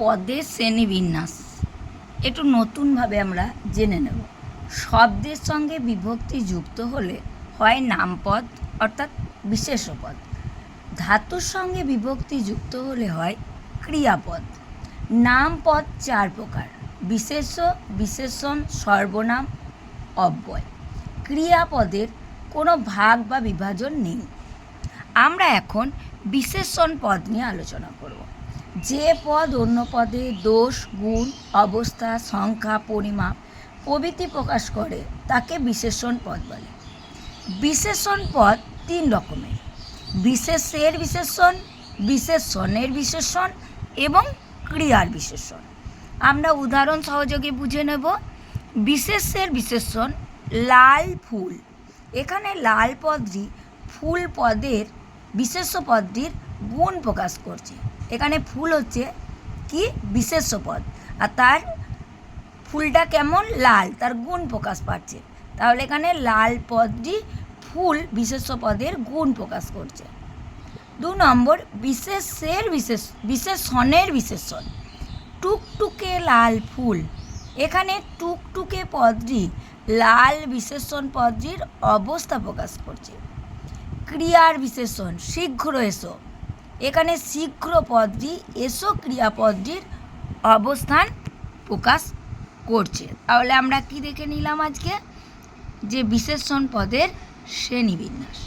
পদের শ্রেণীবিন্যাস। একটু নতুনভাবে আমরা জেনে নেব। শব্দের সঙ্গে বিভক্তি যুক্ত হলে হয় নামপদ অর্থাৎ বিশেষ্য পদ ধাতুর সঙ্গে বিভক্তি যুক্ত হলে হয় ক্রিয়াপদ। নামপদ চার প্রকার। বিশেষ্য, বিশেষণ, সর্বনাম, অব্যয়। ক্রিয়াপদের কোনো ভাগ বা বিভাজন নেই। আমরা এখন বিশেষণ পদ নিয়ে আলোচনা করব। যে পদ অন্য পদে দোষ, গুণ, অবস্থা, সংখ্যা, পরিমাপ, প্রভৃতি প্রকাশ করে, তাকে বিশেষণ পদ বলে। বিশেষণ পদ তিন রকমের। বিশেষের বিশেষণ, বিশেষণের বিশেষণ এবং ক্রিয়ার বিশেষণ। আমরা উদাহরণ সহযোগে বুঝে নেব। বিশেষের বিশেষণ, লাল ফুল। এখানে লাল পদটি ফুল পদের, বিশেষ পদটির গুণ প্রকাশ করছে। এখানে ফুল হচ্ছে কি? বিশেষ্য পদ আর তার ফুলটা কেমন? লাল। তার গুণ প্রকাশ পাচ্ছে। তাহলে এখানে লাল পদটি ফুল বিশেষ্য পদের গুণ প্রকাশ করছে। দু নম্বর, বিশেষের বিশেষ, বিশেষণের বিশেষণ। টুকটুকে লাল ফুল। এখানে টুকটুকে পদটি লাল বিশেষণ পদটির অবস্থা প্রকাশ করছে। ক্রিয়ার বিশেষণ, শীঘ্র এসো। এখানে শীঘ্র পদটি, এসো ক্রিয়াপদটির অবস্থান প্রকাশ করছে। তাহলে আমরা কি দেখে নিলাম আজকে? যে বিশেষণ পদের শ্রেণীবিন্যাস।